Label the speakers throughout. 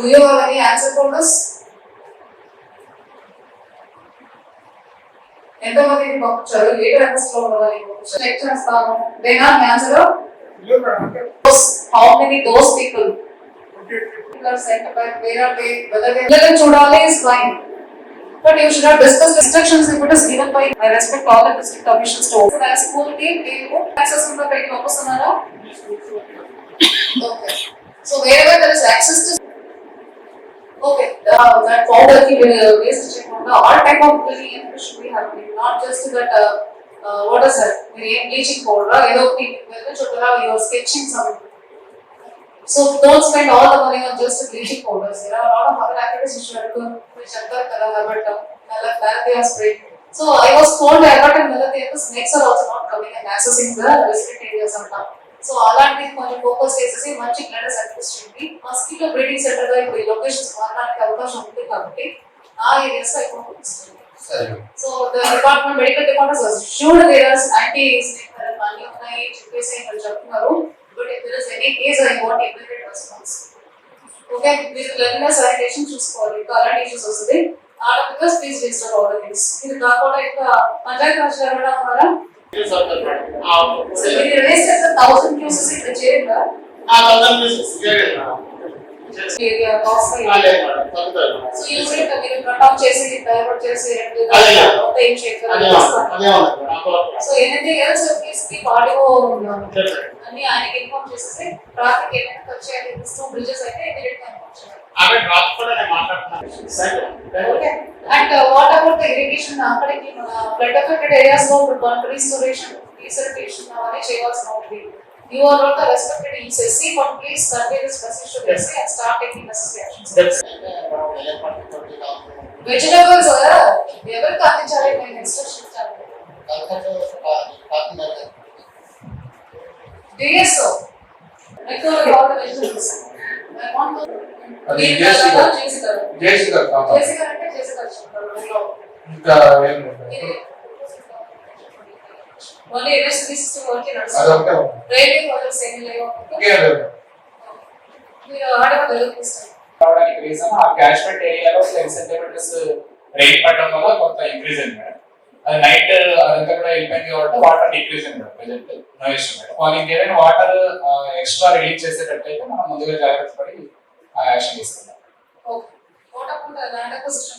Speaker 1: Do you have any answer for this? ఎంతమందిని పంపించారు ఏ టైమ్స్లో ఉన్నవాళ్ళని పంపించారు చెక్ చేస్తాను Dena answer how many those people చూడాలి is fine but you should have discussed instructions if it is given by I respect all the district officials to open a school కి మీరు access ఉందా పైకి పంపిస్తున్నారా okay so wherever there is access to Okay, uh, that powder ki uh, waste చేయకుండా all type of cleaning should be happening, not just that, uh, uh, what is that, మీరు ఏం bleaching powder, ఏదో ఒకటి వెళ్ళి చుట్టూ you are sketching something. So don't spend all the money on just bleaching powders, there are a lot of other activities which you have to, which are there, but, uh, Malathea spray. So I was told I got in Malathea, the snakes are also not coming So అలాంటిది కొంచెం focus చేసేసి మంచి cleaners అనిపిస్తుంది. Mosquito breeding సెంటర్గా ఇప్పుడు locations మారడానికి అవకాశం ఉంది కాబట్టి ఆ ఏరియాస్లో ఎక్కువ
Speaker 2: సరే.
Speaker 1: So the department medical department should there anti snake అన్ని ఉన్నాయి చెప్పేసి ఇక్కడ చెప్తున్నారు. But if there is any case I want immediate response okay మీరు క్లీనర్ శానిటేషన్ చూసుకోవాలి. ఇంకా అలాంటి ఇష్యూస్ వస్తుంది. ఆడ బికాస్ ప్లీజ్ రిజిస్టర్ ఆర్డర్ ఇది కాకుండా ఇంకా పంచాయతీ రాజ్ గారు కూడా so anything else please keep audio అన్ని ఆయనకి ఇన్ఫార్మ్ చేసేసి ట్రాఫిక్ ఏమైనా ఖర్చు అయ్యే బ్రిడ్జెస్ అయితే గా ఇన్ఫార్మ్ చేయాలి okay and what about irrigation అక్కడికి ఫ్లడ్ అఫెక్టెడ్ ఏరియాస్ లో రీస్టోరేషన్ రీసర్టేషన్ అవన్నీ చేయాల్సిన ఉంటుంది యూ ఆర్ నాట్ రెస్పెక్టెడ్ ఈ సెస్సీ but please convey this message to SC and start taking necessary actions vegetables ఎవరికి అందించాలి నేను ఇన్స్ట్రక్షన్ ఇచ్చాను DSO recover all the vegetables I want to
Speaker 2: అది
Speaker 1: మీరు
Speaker 2: జేసీ
Speaker 1: కదా
Speaker 2: గారు.
Speaker 1: చేసి గారు
Speaker 2: జేసీ గారు కావాలి.
Speaker 1: చేసి గారు అంటే చేసి గారు చెప్తారు ఊళ్ళో.
Speaker 2: ఇంకా ఏం లేదు.
Speaker 1: ఇది ఓన్లీ ఎన్ఎస్పీ సిస్టమ్ వరకే
Speaker 2: అది
Speaker 1: నడుస్తుంది
Speaker 2: ఒకటే ఉంది.
Speaker 1: రైల్వే ప్రాజెక్ట్స్ ఏమీ లేవు
Speaker 2: ఇంకేం లేదు.
Speaker 1: మీరు ఆడవాళ్ళు తెలుగుస్తారు
Speaker 3: రావడానికి రీజన్ ఆ క్యాచ్మెంట్ ఏరియాలో సెంటీమీటర్స్ రెయిన్ పడడం వల్ల కొంత ఇంక్రీజ్ అయింది మేడం అది నైట్ అదంతా కూడా వెళ్ళిపోయింది కాబట్టి వాటర్ డిక్రీజ్ అయింది madam present no issue madam ఇంకేదైనా వాటర్ ఎక్స్ట్రా రిలీజ్ చేసేటట్టయితే మనం ముందుగా జాగ్రత్త పడి
Speaker 1: action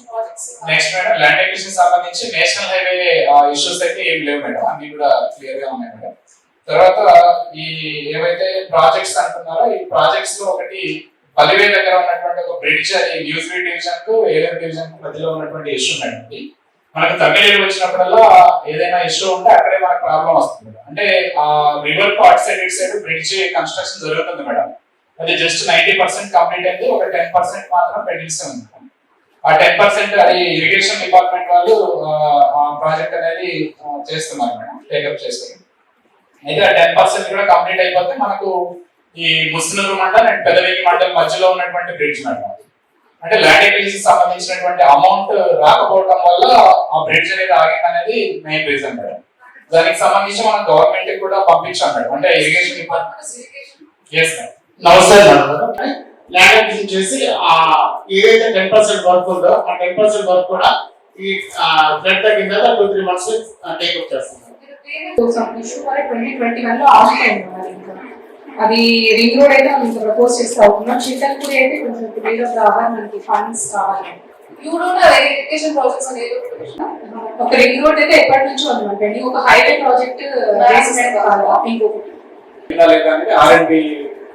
Speaker 1: projects
Speaker 3: next madam land acquisition సంబంధించి నేషనల్ హైవే ఇష్యూస్ అయితే ఏం లేవు మేడం అన్ని కూడా క్లియర్గా ఉన్నాయి మేడం తర్వాత ఈ ఏవైతే ప్రాజెక్ట్స్ అంటున్నారో ఈ ప్రాజెక్ట్స్లో ఒకటి పదివే దగ్గర ఉన్నటువంటి ఒక బ్రిడ్జ్ అది న్యూస్ డివిజన్కు ఏలూరు డివిజన్కు మధ్యలో ఉన్నటువంటి ఇష్యూ మేడం మనకు తమిళ వచ్చినప్పుడల్లా ఏదైనా ఇష్యూ ఉంటే అక్కడే మనకు ప్రాబ్లం వస్తుంది. అంటే ఆ రివర్కు అటు సైడ్ ఇటు సైడ్ బ్రిడ్జ్ కన్స్ట్రక్షన్ జరుగుతుంది మేడం అది జస్ట్ నైన్టీ పర్సెంట్ కంప్లీట్ అయింది ఒక టెన్ పర్సెంట్ మాత్రం పెండింగ్స్ ఉంది. ఆ టెన్ పర్సెంట్ అది ఇరిగేషన్ డిపార్ట్మెంట్ వాళ్ళు ఆ, ప్రాజెక్ట్ అనేది చేస్తున్నారు మేడం టేకప్ చేస్తున్నారు అయితే ఆ టెన్ పర్సెంట్ కూడా కంప్లీట్ అయిపోతే మనకు ఈ ముస్లింలు మండల్ అండ్ పెదవేగి మండల్ మధ్యలో ఉన్నటువంటి బ్రిడ్జ్ మేడం. అంటే ల్యాండ్ ఎక్విజిషన్ సంబంధించినటువంటి అమౌంట్ రాకపోవడం వల్ల ఆ బ్రిడ్జ్ అనేది ఆగింది అనేది మెయిన్ రీజన్ మేడం. దానికి సంబంధించి మనం గవర్నమెంట్ కూడా పంపించాం మేడం. అంటే irrigation department
Speaker 4: yes madam land acquisition చేసి ఆ ఏదైతే టెన్ పర్సెంట్ వర్క్ ఉందో ఆ టెన్ పర్సెంట్ వర్క్ కూడా ఈ ఫ్లడ్ తగ్గిన తర్వాత two three months take up చేస్తున్నాం
Speaker 5: సమ్ ఇష్యూ మరి ట్వంటీ ట్వంటీ వన్లో ఆగిపోయింది మరి ఇంకా. అది రింగ్ రోడ్ అయితే మనం ప్రపోజ్ చేస్తే అవుతున్నాం చిట్టల్పూడి అయితే కొంచెం క్లియర్ రావాలి మనకి ఫండ్స్ కావాలి
Speaker 1: ఆన్ ఏదో
Speaker 5: ఒక రింగ్ రోడ్ అయితే ఎప్పటి నుంచో ఉంది మన పెండింగ్ ఒక హైవే ప్రాజెక్ట్ ఇంకొకటి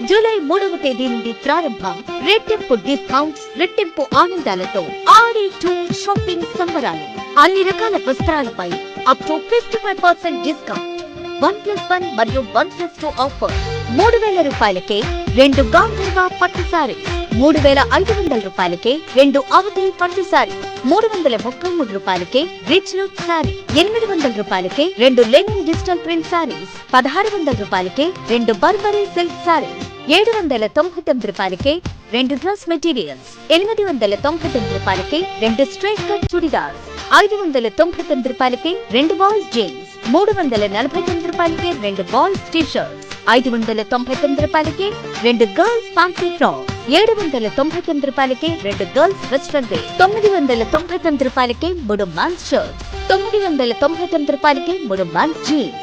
Speaker 6: జూలై మూడవ తేదీ నుండి ప్రారంభం రెట్టింపు డిస్కౌంట్స్ రెట్టింపు ఆనందాలతో ఆడి టూ షాపింగ్ సంబరాలు. అన్ని రకాల వస్త్రాలపై up to fifty five percent discount one plus one మరియు వన్ ప్లస్ టూ ఆఫర్ మూడు వేల రూపాయలకే రెండు గాంధర్వ పట్టు సారీ మూడు వేల ఐదు వందల రూపాయలకే రెండు అవధి పట్టు సారీ మూడు వందల ముప్పై మూడు రూపాయలకే రిచ్ లుక్ సారీ ఎనిమిది వందల రూపాయలకే రెండు లెనిన్ డిజిటల్ ప్రింట్ సారీస్ పదహారు వందల రూపాయలకే రెండు బర్బరీ సిల్క్ సారీస్ ఏడు వందల తొంభై తొమ్మిది రూపాయలకే రెండు డ్రెస్ మెటీరియల్స్ ఎనిమిది వందల తొంభై తొమ్మిది రూపాయలకి రెండు స్ట్రైట్ కట్ చుడిదార్స్ ఐదు వందల తొంభై తొమ్మిది రూపాయలకి రెండు బాయ్స్ జీన్స్ మూడు వందల నలభై తొమ్మిది రూపాయలకి రెండు బాయ్స్ టీషర్ట్స్ ఐదు వందల తొంభై తొమ్మిది రూపాయలకి రెండు గర్ల్స్ ఫ్యాన్సీ ఫ్రాక్ ఏడు వందల తొంభై తొమ్మిది రూపాయలకి రెండు గర్ల్స్ వెస్ట్రన్ వేర్ తొమ్మిది వందల తొంభై తొమ్మిది రూపాయలకి మూడు మ్యాన్స్ షర్ట్స్ తొమ్మిది వందల తొంభై తొమ్మిది రూపాయలకి మూడు మ్యాన్స్ జీన్స్